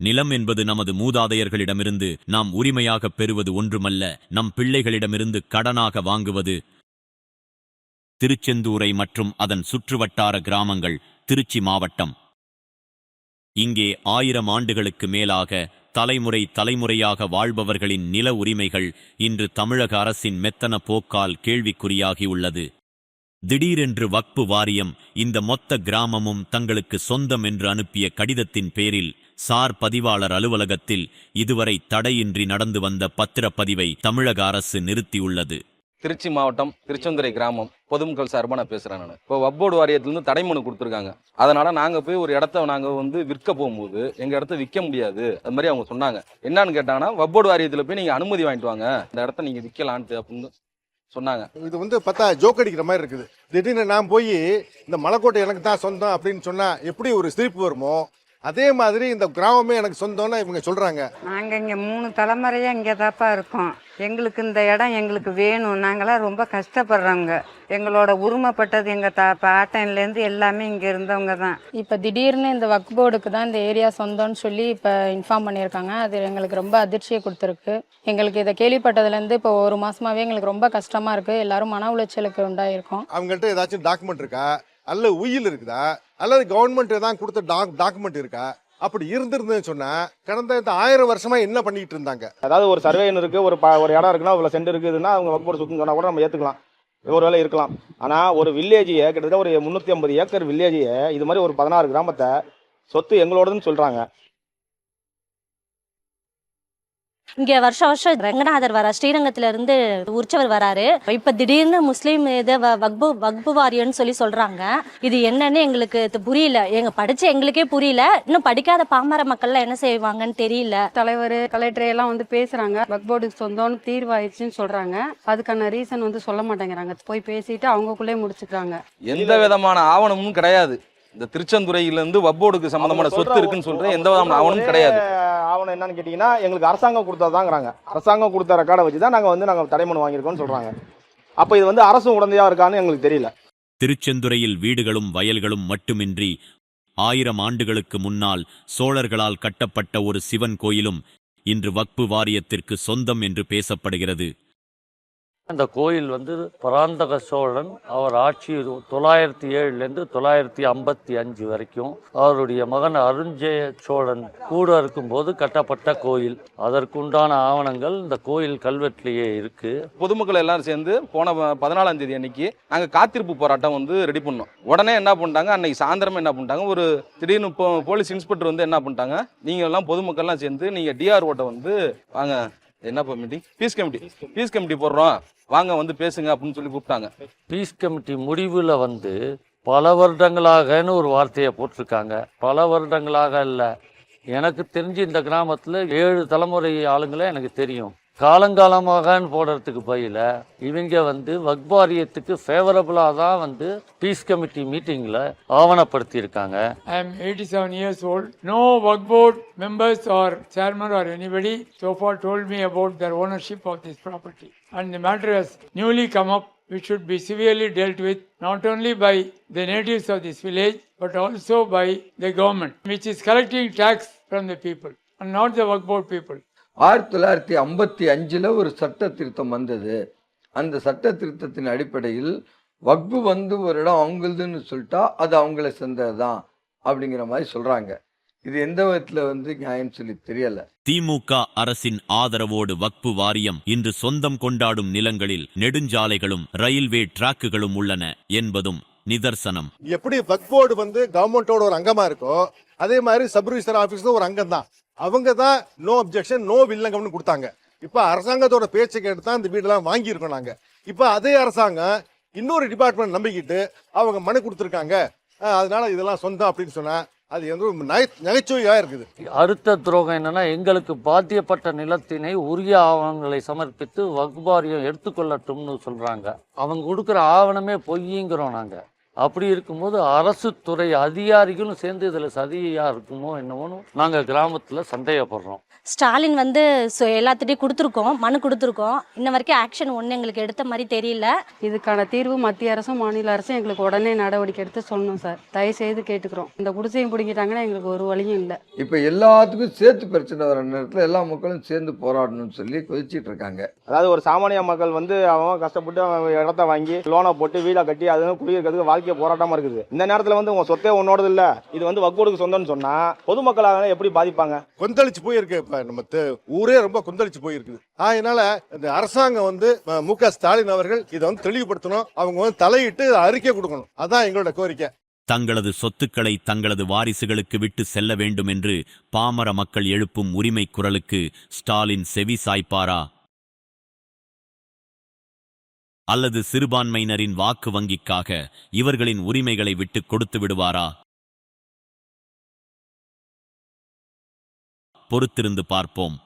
நிலம் என்பது நமது மூதாதையர்களிடமிருந்து நாம் உரிமையாகப் பெறுவது ஒன்றுமல்ல நம் பிள்ளைகளிடமிருந்து கடனாக வாங்குவது. திருச்செந்தூரை மற்றும் அதன் சுற்றுவட்டார கிராமங்கள் திருச்சி மாவட்டம். இங்கே ஆயிரம் ஆண்டுகளுக்கு மேலாக தலைமுறை தலைமுறையாக வாழ்பவர்களின் நில உரிமைகள் இன்று தமிழக அரசின் மெத்தன போக்கால் கேள்விக்குறியாகியுள்ளது திடீரென்று வக்பு வாரியம் இந்த மொத்த கிராமமும் தங்களுக்கு சொந்தம் என்று அனுப்பிய கடிதத்தின் பேரில் சார் பதிவாளர் அலுவலகத்தில் இதுவரை தடையின்றி நடந்து வந்த பத்திரப்பதிவை தமிழக அரசு நிறுத்தியுள்ளது. திருச்சி மாவட்டம் திருச்செந்துறை கிராமம் பொதுமக்கள் சார்பாக நான் பேசுகிறேன் நான். இப்போ வப்போர்டு வாரியத்துலேருந்து தடைமனு கொடுத்துருக்காங்க. அதனால் நாங்கள் போய் ஒரு இடத்த நாங்கள் வந்து விற்க போகும்போது எங்கள் இடத்த விற்க முடியாது. அது மாதிரி அவங்க சொன்னாங்க. என்னன்னு கேட்டாங்கன்னா வப்போர்டு வாரியத்தில் போய் நீங்கள் அனுமதி வாங்கிட்டு வாங்க. இந்த இடத்த நீங்கள் விற்கலான்ட்டு அப்படின்னு சொன்னாங்க. இது வந்து பார்த்தா ஜோக் அடிக்கிற மாதிரி இருக்குது. திடீர்னு நான் போய் இந்த மலைக்கோட்டை எனக்கு தான் சொந்தம் அப்படின்னு சொன்னா எப்படி ஒரு சிரிப்பு வருமோ அதே மாதிரி இந்த கிராமமே எனக்கு சொந்தம்னு இவங்க சொல்றாங்க. நாங்கள் இங்கே மூணு தலைமுறையாக இங்கே தாப்பா இருக்கோம். எங்களுக்கு இந்த இடம் எங்களுக்கு வேணும். நாங்களாம் ரொம்ப கஷ்டப்படுறவங்க எங்களோட உரிமைப்பட்டது எங்கள் தா பாட்டன்லேருந்து எல்லாமே இங்கே இருந்தவங்க தான். இப்போ திடீர்னு இந்த வக் போர்டுக்கு தான் இந்த ஏரியா சொந்தம்னு சொல்லி இப்போ இன்ஃபார்ம் பண்ணியிருக்காங்க. அது எங்களுக்கு ரொம்ப அதிர்ச்சியை கொடுத்துருக்கு. எங்களுக்கு இதை கேள்விப்பட்டதுலேருந்து இப்போ ஒரு மாசமாவே எங்களுக்கு ரொம்ப கஷ்டமாக இருக்குது எல்லாரும் மன உளைச்சலுக்கு உண்டாயிருக்கோம். அவங்கள்ட்ட ஏதாச்சும் டாக்குமெண்ட் இருக்கா? அல்ல உயில் இருக்குதா? அல்லது கவர்மெண்ட் தான் கொடுத்த டாக் டாக்குமெண்ட் இருக்கா? அப்படி இருந்திருந்ததுன்னு சொன்னா கடந்த இந்த ஆயிரம் வருஷமா என்ன பண்ணிட்டு இருந்தாங்க? அதாவது ஒரு சர்வேன்னு இருக்கு ஒரு ப- ஒரு இடம் இருக்குன்னா இவ்வளோ சென்ட் இருக்குதுன்னா அவங்க வக் சுத்தம் சொன்னா கூட நம்ம ஏற்றுக்கலாம் ஒரு வேலை இருக்கலாம். ஆனால் ஒரு வில்லேஜையை கிட்டத்தட்ட ஒரு முந்நூற்றி ஐம்பது ஏக்கர் வில்லேஜையை இது மாதிரி ஒரு பதினாறு கிராமத்தை சொத்து எங்களோடதுன்னு சொல்கிறாங்க இங்க வருஷம் வருஷம் ரங்கநாதர் வர ஸ்ரீரங்கத்துல இருந்து உற்சவர் வராரு. இப்ப திடீர்னு முஸ்லீம் இது வ- வக்பு வக்பு வாரியம்னு சொல்லி சொல்றாங்க. இது என்னன்னு எங்களுக்கு இது புரியல. எங்க படிச்ச எங்களுக்கே புரியல. இன்னும் படிக்காத பாமர மக்கள்லாம் என்ன செய்வாங்கன்னு தெரியல. தலைவர் கலெக்டர் எல்லாம் வந்து பேசுறாங்க. வக் போர்டுக்கு சொந்தம்னு தீர்வாயிடுச்சுன்னு சொல்றாங்க. அதுக்கான ரீசன் வந்து சொல்ல மாட்டேங்கிறாங்க. போய் பேசிட்டு அவங்கக்குள்ளே முடிச்சுக்கிறாங்க. எந்த விதமான ஆவணமும் கிடையாது. இந்த திருச்செந்துறையிலேருந்து வப்போர்டுக்கு சம்மந்தமான சொத்து இருக்குன்னு சொல்கிறேன் எந்த விதமான ஆவணமும் கிடையாது. ஆவணம் என்னன்னு கேட்டிங்கன்னா எங்களுக்கு அரசாங்கம் கொடுத்ததாங்கிறாங்க அரசாங்கம் கொடுத்த ரெக்கார்டை வச்சு தான் நாங்கள் வந்து நாங்கள் தடைமனு வாங்கியிருக்கோம்னு சொல்கிறாங்க அப்போ இது வந்து அரசு உடந்தையாக இருக்கான்னு எங்களுக்கு தெரியல. திருச்செந்துறையில் வீடுகளும் வயல்களும் மட்டுமின்றி ஆயிரம் ஆண்டுகளுக்கு முன்னால் சோழர்களால் கட்டப்பட்ட ஒரு சிவன் கோயிலும் இன்று வக்பு வாரியத்திற்கு சொந்தம் என்று பேசப்படுகிறது. அந்த கோயில் வந்து பராந்தக சோழன் அவர் ஆட்சி தொள்ளாயிரத்தி ஏழுலேருந்து தொள்ளாயிரத்தி ஐம்பத்தி அஞ்சு வரைக்கும் அவருடைய மகன் அருஞ்சய சோழன் கூட இருக்கும்போது கட்டப்பட்ட கோயில். அதற்குண்டான ஆவணங்கள் இந்த கோயில் கல்வெட்டிலேயே இருக்கு. பொதுமக்கள் எல்லாரும் சேர்ந்து போன பதினாலாம் தேதி அன்னைக்கு நாங்கள் காத்திருப்பு போராட்டம் வந்து ரெடி பண்ணோம். உடனே என்ன பண்ணிட்டாங்க? அன்னைக்கு சாயந்தரம் என்ன பண்ணிட்டாங்க? ஒரு திடீர்னு இப்போ போலீஸ் இன்ஸ்பெக்டர் வந்து என்ன பண்ணிட்டாங்க? நீங்கள் எல்லாம் பொதுமக்கள்லாம் சேர்ந்து நீங்கள் டிஆர்ஓட்ட வந்து வாங்க. என்ன committee peace committee peace committee போடுறோம். வாங்க வந்து பேசுங்க அப்படின்னு சொல்லி கூப்பிட்டாங்க. பீஸ் கமிட்டி முடிவில் வந்து பல வருடங்களாகன்னு ஒரு வார்த்தையை போட்டிருக்காங்க. பல வருடங்களாக இல்லை. எனக்கு தெரிஞ்சு இந்த கிராமத்தில் ஏழு தலைமுறை ஆளுங்களே எனக்கு தெரியும். காலங்காலமாகன்னு போடுறதுக்கு பதில இவங்க வந்து வக்பாரியத்துக்கு ஃபேவரபுளாக தான் வந்து பீஸ் கமிட்டி மீட்டிங்கில் ஆவணப்படுத்தியிருக்காங்க I am eighty seven years old no Waqf board members or chairman or anybody so far told me about the ownership of this property and the matter has newly come up which should be severely dealt with not only by the natives of this village but also by the government which is collecting tax from the people and not the work board people. ஆயிரத்தி தொள்ளாயிரத்தி ஐம்பத்தி அஞ்சில் ஒரு சட்ட திருத்தம் வந்தது. அந்த சட்ட திருத்தத்தின் அடிப்படையில் வக்பு வந்து ஒரு இடம் அவங்களுதுன்னு சொல்லிட்டா அது அவங்கள சேர்ந்தது தான் அப்படிங்கிற மாதிரி சொல்கிறாங்க இது எந்த விதத்தில் வந்து நியாயம் சொல்லி தெரியலை. திமுக அரசின் ஆதரவோடு வக்பு வாரியம் இன்று சொந்தம் கொண்டாடும் நிலங்களில் நெடுஞ்சாலைகளும் ரயில்வே டிராக்குகளும் உள்ளன என்பதும் நிதர்சனம். எப்படி வக் போர்டு வந்து கவர்மெண்டோட ஒரு அங்கமா இருக்கோ அதே மாதிரி சப் ரிஜிஸ்டர் ஆஃபீஸ் ஒரு அங்கம் தான் அவங்க தான் நோ அப்ஜெக்ஷன் நோ வில்லங்கம்னு கொடுத்தாங்க. இப்போ அரசாங்கத்தோட பேச்சை கேட்டு தான் இந்த வீடெல்லாம் வாங்கியிருக்கோம் நாங்கள் இப்போ அதே அரசாங்கம் இன்னொரு டிபார்ட்மெண்ட் நம்பிக்கிட்டு அவங்க மனு கொடுத்துருக்காங்க. அதனால இதெல்லாம் சொந்தம் அப்படின்னு சொன்னால் அது எந்த ஒரு நகை நகைச்சுவையாக இருக்குது. அடுத்த துரோகம் என்னன்னா எங்களுக்கு பாத்தியப்பட்ட நிலத்தினை உரிய ஆவணங்களை சமர்ப்பித்து வகுபாரியம் எடுத்துக்கொள்ளட்டும்னு சொல்கிறாங்க அவங்க கொடுக்குற ஆவணமே பொய்யுங்கிறோம் நாங்கள் அப்படி இருக்கும்போது அரசு துறை அதிகாரிகளும் சேர்ந்து இதில் சதியாக இருக்குமோ என்னமோன்னு நாங்கள் கிராமத்தில் சந்தேகப்படுறோம். ஸ்டாலின் வந்து எல்லாத்துட்டையும் கொடுத்துருக்கோம் மனு கொடுத்துருக்கோம். இன்ன வரைக்கும் ஆக்ஷன் ஒன்று எங்களுக்கு எடுத்த மாதிரி தெரியல. இதுக்கான தீர்வு மத்திய அரசும் மாநில அரசும் எங்களுக்கு உடனே நடவடிக்கை எடுத்து சொல்லணும் சார். தயவு செய்து கேட்டுக்கிறோம். இந்த குடிசையும் பிடிங்கிட்டாங்கன்னா எங்களுக்கு ஒரு வழியும் இல்லை. இப்போ எல்லாத்துக்கும் சேர்த்து பிரச்சனை வர நேரத்தில் எல்லா மக்களும் சேர்ந்து போராடணும்னு சொல்லி கொதிச்சிட்டு இருக்காங்க. அதாவது ஒரு சாமானிய மக்கள் வந்து அவன் கஷ்டப்பட்டு அவன் இடத்த வாங்கி லோனை போட்டு வீடை கட்டி அது குடியிருக்கிறதுக்கு வாழ்க்கை போராட்டமா இருக்குது. இந்த நேரத்தில் வந்து உங்க சொத்தே உன்னோடது இல்ல. இது வந்து வக்கோடுக்கு சொந்தம்னு சொன்னா பொதுமக்களாக எப்படி பாதிப்பாங்க? கொந்தளிச்சு போயிருக்கு. இப்ப நம்ம ஊரே ரொம்ப கொந்தளிச்சு போயிருக்குது. அதனால இந்த அரசாங்கம் வந்து மு க ஸ்டாலின் அவர்கள் இதை வந்து தெளிவுபடுத்தணும். அவங்க வந்து தலையிட்டு அறிக்கை கொடுக்கணும். அதான் எங்களோட கோரிக்கை. தங்களது சொத்துக்களை தங்களது வாரிசுகளுக்கு விட்டு செல்ல வேண்டும் என்று பாமர மக்கள் எழுப்பும் உரிமை குரலுக்கு ஸ்டாலின் செவி சாய்ப்பாரா? அல்லது சிறுபான்மையினரின் வாக்கு வங்கிக்காக இவர்களின் உரிமைகளை விட்டு கொடுத்து விடுவாரா? பொறுத்திருந்து பார்ப்போம்.